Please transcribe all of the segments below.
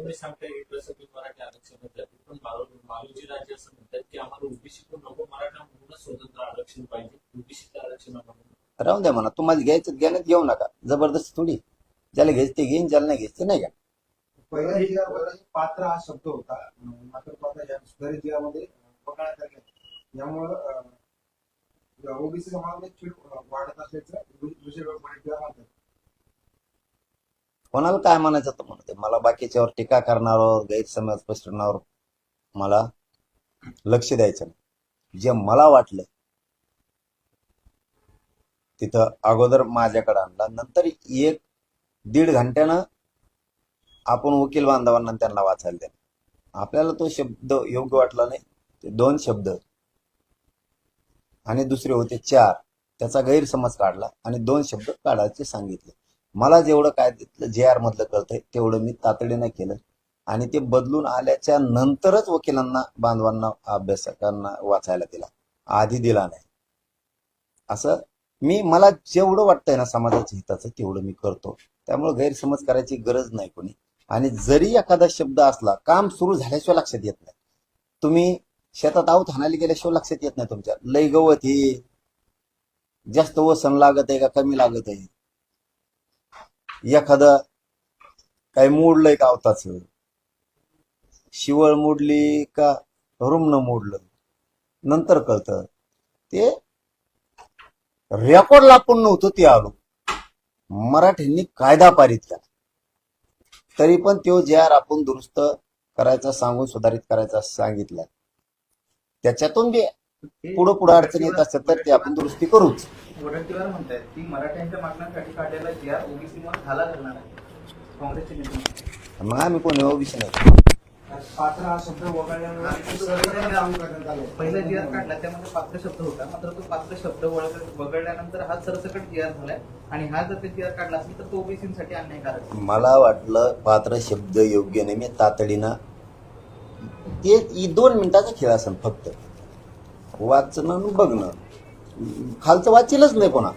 तुम्ही सांगताय की प्रसंगी मराठी आरक्षणात जाते. पण मालोजी राजे असं म्हणतात की आम्हाला ओबीसी पण नको मराठा म्हणूनच स्वतंत्र आरक्षण पाहिजे. ओबीसी आरक्षण म्हणून राहून द्या म्हणा. तुम्हाला घ्यायचं घेण्यात घेऊ नका. जबरदस्ती थोडी. ज्याला घ्यायचं ते घेईन ज्याला नाही घ्यायचं नाही घ्या पहिल्या जिल्ह्यावर पात्र हा शब्द होता. मात्र आता या सुधारित जिल्ह्यामध्ये पकडण्यात आले यामुळं ओबीसी समाजामध्ये वाढत असल्याचं विषय म्हणतात कोणाला काय म्हणायचं तर म्हणते. मला बाकीच्यावर टीका करणाऱ्यावर गैरसमज पसरवण्यावर मला लक्ष द्यायचं नाही. जे मला वाटलं तिथं अगोदर माझ्याकडे आणला. नंतर एक दीड घंट्यानं आपण वकील बांधवांना त्यांना वाचायला द्या आपल्याला तो शब्द योग्य वाटला नाही. ते दोन शब्द. आणि दुसरे होते चार. त्याचा गैरसमज काढला आणि दोन शब्द काढायचे सांगितले. मला जेवढं काय तिथलं जे आर मधलं कळतंय तेवढं मी तातडीनं केलं. आणि ते बदलून आल्याच्या नंतरच वकिलांना बांधवांना अभ्यासकांना वाचायला दिला. आधी दिला नाही. असं मी मला जेवढं वाटतंय ना समाजाच्या हिताचं तेवढं मी करतो. त्यामुळे गैरसमज करायची गरज नाही कोणी. आणि जरी एखादा शब्द असला काम सुरू झाल्याशिवाय लक्षात येत नाही. तुम्ही शेतात आऊत हाणायला गेल्याशिवाय लक्षात येत नाही तुमच्या. लय गवत हे जास्त वसन लागत आहे का कमी लागत आहे एखादं काही मोडलंय का आवताच शिवळ मोडली का रुमण मोडलं. नंतर कळतं. ते रेकॉर्डला पण नव्हतं ते आलो. मराठ्यांनी कायदा पारित केला. तरी पण तो जे आर आपण दुरुस्त करायचा सांगून सुधारित करायचा सांगितलं. त्याच्यातून बी पुढं पुढं अडचण येत असेल तर ते आपण दुरुस्ती करूच. वडट्टीवार म्हणतायत की मराठ्यांच्या मागण्यांसाठी काढलेला जी आर ओबीसी मध्ये घाला घालणार आहे काँग्रेसचे नेते. मग आम्ही कोणी विषय नाही? पात्र हा शब्द आले पहिला जी आर काढला त्यामध्ये पात्र शब्द होता. मात्र तो पात्र शब्द वळ- वगळल्यानंतर हा सरसकट जी आर झालाय. आणि हा जर जी आर काढला असेल तर तो ओबीसीसाठी अन्यायकारक आहे. मला वाटलं पात्र शब्द योग्य नाही. मी तातडीनं ते इ- दोन मिनिटाचा खेळ असेल फक्त. वाचणं आणि बघणं. खालचं वाचेलच नाही कोणा.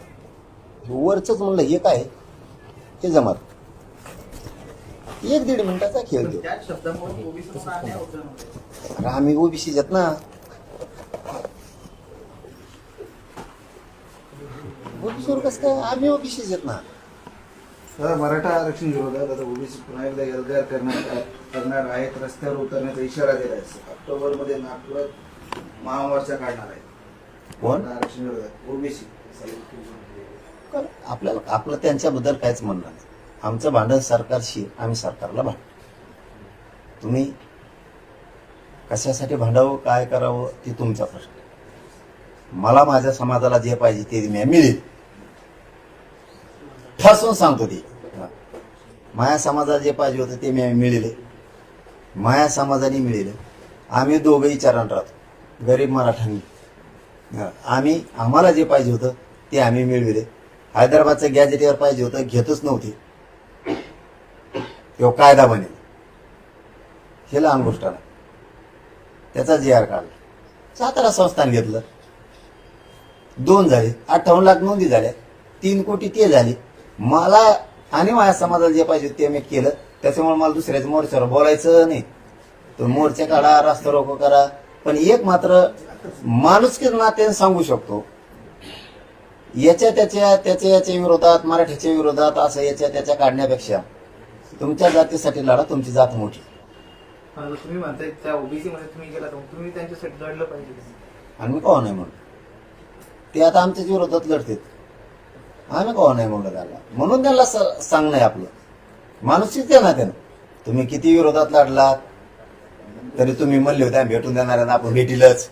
वरच म्हणलं हे काय हे जमत. एक दीड मिनिटाचा खेळ अरे आम्ही ओबीसी आहेत ना. ओबीसीवर कसं काय? आम्ही ओबीसीच आहेत ना. मराठा आरक्षण विरोधात आता ओबीसी पुन्हा एकदा एल्गार करणार करणार आहेत. रस्त्यावर उतरण्याचा इशारा दिला आहे ऑक्टोबरमध्ये नागपुरात महामोर्चा काढणार आहे कोण? आरक्षण विरोधात ओबीसी. आपल्याला आपलं त्यांच्याबद्दल काहीच म्हणणं नाही. आमचं भांडण सरकारशी आम्ही सरकारला भांड तुम्ही कशासाठी भांडावं काय करावं ते तुमचा प्रश्न. मला माझ्या समाजाला जे पाहिजे ते मी मिळेल. ठसून सांगतो ते. माया समाजाला जे पाहिजे होतं ते मी मिळेल. माया समाजाने मिळेल. आम्ही दोघंही चरण राहतो. गरीब मराठ्यांनी. आम्ही आम्हाला जे पाहिजे होतं ते आम्ही मिळविले. हैदराबादचं गॅजेटियर पाहिजे होतं घेतच नव्हते. किंवा कायदा बनेल. हे लहान गोष्ट नाही त्याचा जी आर काढला. सातारा संस्थान घेतलं. दोन झाले. अठ्ठावन्न लाख नोंदी झाल्या. तीन कोटी ते झाले. मला आणि माझ्या समाजाला जे पाहिजे ते मी केलं. त्याच्यामुळे मला दुसऱ्याच्या मोर्चावर बोलायचं नाही. तो मोर्चा काढा रास्ता रोको करा. पण एक मात्र माणुसकीच नात्याने सांगू शकतो. याच्या त्याच्या त्याच्या याच्या विरोधात मराठीच्या विरोधात असं याच्या त्याच्या काढण्यापेक्षा तुमच्या जातीसाठी लढा तुमची जात मोठी. तुम्ही म्हणताय त्या ओबीसी मध्ये तुम्ही गेला तुम्ही त्यांच्यासाठी लढलं पाहिजे आणि मी कवा नाही म्हणून? ते आता आमच्याच विरोधात लढतात आम्ही कवा नाही म्हणलं त्याला म्हणून त्यांना सांगणं आहे आपलं. ना त्यानं. तुम्ही किती विरोधात लढलात? तरी तुम्ही म्हणले होते आम्ही भेटून देणार आहे ना आपण भेटीलच.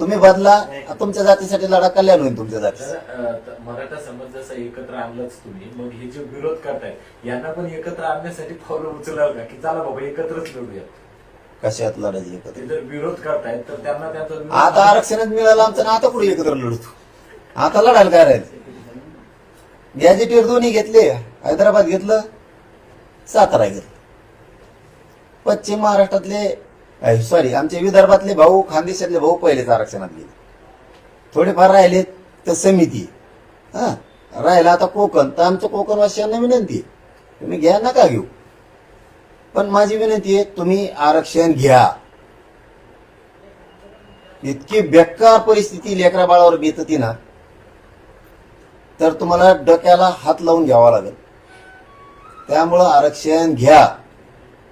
तुम्ही बदला तुमच्या जातीसाठी लढा कल्याण होईल तुमच्या जातीचा तर, अ, त- मराठा समाज जसं एकत्र आणलंच तुम्ही मग हे जे विरोध करताय यांना पण एकत्र आणण्यासाठी पावलं उचलाल का? की चला बाबा एकत्रच लढूया. कशात लढायची एकत्र? जर विरोध करतायत तर त्यांना त्याचा आता आरक्षणच मिळालं आमचं ना आता कुठे एकत्र लढतो? आता लढायला काय राहील? गॅजेटियर दोन्ही घेतले हैदराबाद घेतलं सातारा घेतलं. पश्चिम महाराष्ट्रातले सॉरी आमचे विदर्भातले भाऊ खानदेशातले भाऊ पहिलेच आरक्षणात गेले. थोडेफार राहिले तर समिती. हा राहिला आता कोकण. तर आमच्या कोकणवासियांना विनंती आहे. तुम्ही घ्या नका घेऊ. पण माझी विनंती आहे तुम्ही आरक्षण घ्या. इतकी बेकार परिस्थिती लेकरा बाळावर बेतती ना तर तुम्हाला डोक्याला हात लावून घ्यावा लागेल. त्यामुळं आरक्षण घ्या.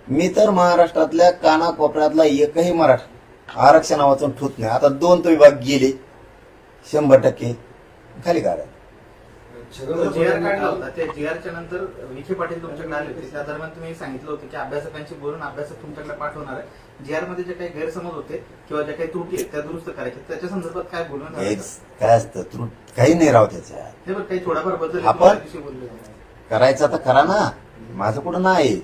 मी तर महाराष्ट्रातल्या कानाकोपऱ्यातला एकही मराठा आरक्षणा वाचून ठूत नाही. आता दोन तो विभाग गेले शंभर टक्के खाली काढा नंतर विखे पाटील तुमच्याकडे आले होते. त्या दरम्यान तुम्ही सांगितलं होतं की अभ्यासकांशी बोलून अभ्यासक तुमच्याकडे पाठवणार आहे. जी आरमध्ये जे काही गैरसमज होते किंवा ज्या काही त्रुटी आहेत त्या दुरुस्त करायच्या. त्याच्या संदर्भात काय? काय असतं त्रुट काही नाही राव त्याच्यात बघ काही थोडाफार बदल आपण-. करायचं तर करा ना. माझं कुठं नाही.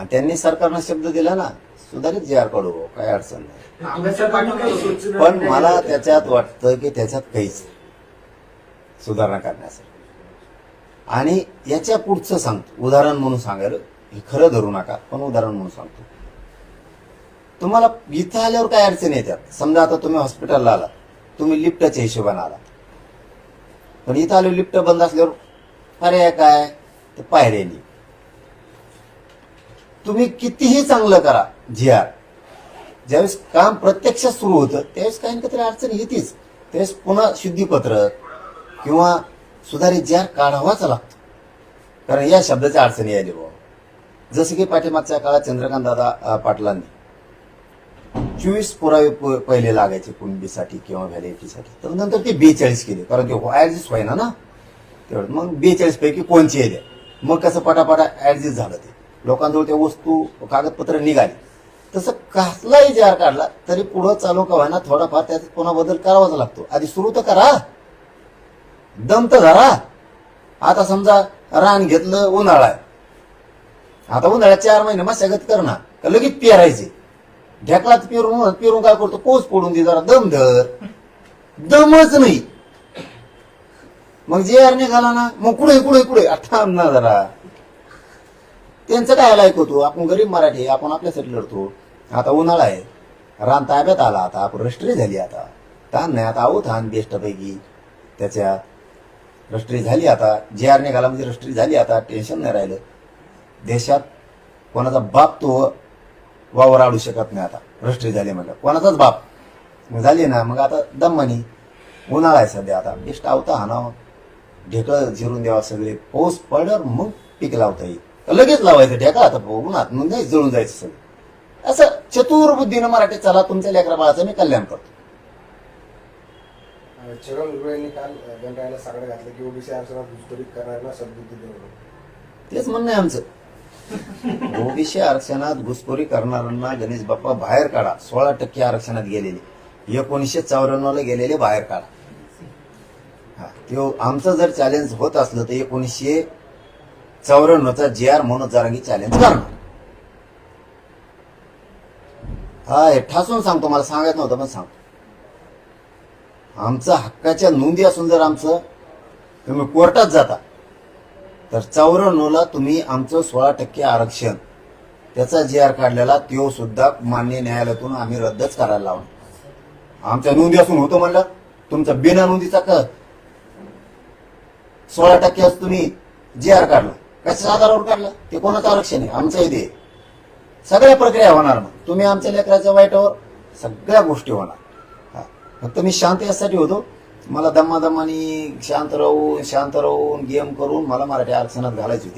आणि त्यांनी सरकारनं शब्द दिला ना सुधारित जी आर काढू काय अडचण नाही. पण मला त्याच्यात वाटतं की त्याच्यात काहीच सुधारणा करण्यासाठी. आणि याच्या पुढचं सांगतो उदाहरण म्हणून सांगायला हे खरं धरू नका पण उदाहरण म्हणून सांगतो. तुम्हाला इथं आल्यावर काय अडचण येतात समजा आता तुम्ही हॉस्पिटलला आला तुम्ही लिफ्टच्या हिशोबाने आला पण इथं आलो लिफ्ट बंद असल्यावर पर्याय काय? ते पायऱ्यानी तुम्ही कितीही चांगलं करा जी आर ज्यावेळेस काम प्रत्यक्षात सुरू होतं त्यावेळेस काही ना काहीतरी अडचण येतेच. त्यावेळेस पुन्हा शुद्धीपत्र किंवा सुधारित जी आर काढावाच लागतो. कारण या शब्दाच्या अडचणी आली बाबा जसं की पाठीमागच्या काळात चंद्रकांत दादा पाटलांनी चोवीस पुरावे प- पहिले लागायचे कुणबीसाठी किंवा व्हॅलिटीसाठी. तर नंतर ते बेचाळीस केले कारण ते हो ऍडजस्ट व्हायना ना. तेवढं. मग बेचाळीस पैकी कोणचे येते? मग कसं पटापटा ऍडजस्ट झालं ते? लोकांजवळ त्या वस्तू कागदपत्र निघाली. तसं कसलाही जार काढला तरी पुढं चालू का व्हायना थोडाफार त्यात पुन्हा बदल करावाच लागतो. आधी सुरू तर करा. दम तर धरा. आता समजा रान घेतलं उन्हाळा आहे. आता उन्हाळ्यात चार महिने मशागत कर का लगेच पेरायचे? ढेकलात पेरून पेरून काय करतो? कोस पडून दे जरा. दम धर. दमच नाही. मग जे आर निघाला ना मग कुठे कुठे कुठे? थांब ना जरा. त्यांचं काय ऐकवतो आपण गरीब मराठी आपण आपल्यासाठी लढतो. आता उन्हाळा आहे. रान ताब्यात आला. आता आपण रष्ट्री झाली आता. ताण नाही. आता आहोत हान बेस्टपैकी. त्याच्या रष्ट्री झाली आता. जे आर निघाला म्हणजे रष्ट्री झाली आता. टेन्शन नाही राहिलं. देशात कोणाचा बाप तो वावर आडू शकत नाही आता. रष्ट्री झाली म्हटलं. कोणाचाच बाप. मग झाली ना. मग आता दम्मानी उन्हाळा आहे सध्या आता. बेस्ट आवता हाणावं ढेकळं झिरून द्यावा सगळे. पाऊस पडल्यावर मग पीक लावता येईल. लगेच लावायचं ढेकळा आता उन्हात मग नाही जळून जायचं सगळं. असं चतुर बुद्धीनं मराठी चला तुमच्या लेकरा बाळाचं मी कल्याण करतो. काल गणरायाला साकडं घातलं की ओबीसी आरक्षणात घुसखोरी करणाऱ्यांना सद्बुद्धी देऊ तेच म्हणणं आहे आमचं. ओबीसी आरक्षणात घुसखोरी करणाऱ्यांना गणेश बाप्पा बाहेर काढा. सोळा टक्के आरक्षणात गेलेले. एकोणीसशे चौऱ्याण्णव ला गेलेले बाहेर काढा. हा त्यो आमचं जर चॅलेंज होत असलं तर एकोणीसशे चौऱ्याण्णवचा जे आर म्हणून जारांगी चॅलेंज करणार. हा हे ठासून सांगतो मला सांगायचं नव्हतं पण सांगतो. आमचं हक्काच्या नोंदी असून जर आमचं तुम्ही कोर्टात जाता तर चौऱ्याण्णवला तुम्ही आमचं सोळा टक्के आरक्षण त्याचा जी आर काढलेला तो सुद्धा मान्य न्यायालयातून आम्ही रद्दच करायला लावलो आमच्या नोंदी असून होतो म्हणलं तुमचा बिना नोंदीचा क सोळा टक्के तुम्ही जे आर काढला. कशा आधारावर काढला? ते कोणाचं आरक्षण आहे? आमचं इथे सगळ्या प्रक्रिया होणार मग. तुम्ही आमच्या लेकराच्या वाईटावर सगळ्या गोष्टी होणार. हा. फक्त मी शांत यासाठी होतो. मला दमादमानी शांत राहून शांत राहून गेम करून मला मराठी आरक्षणात घालायची होती.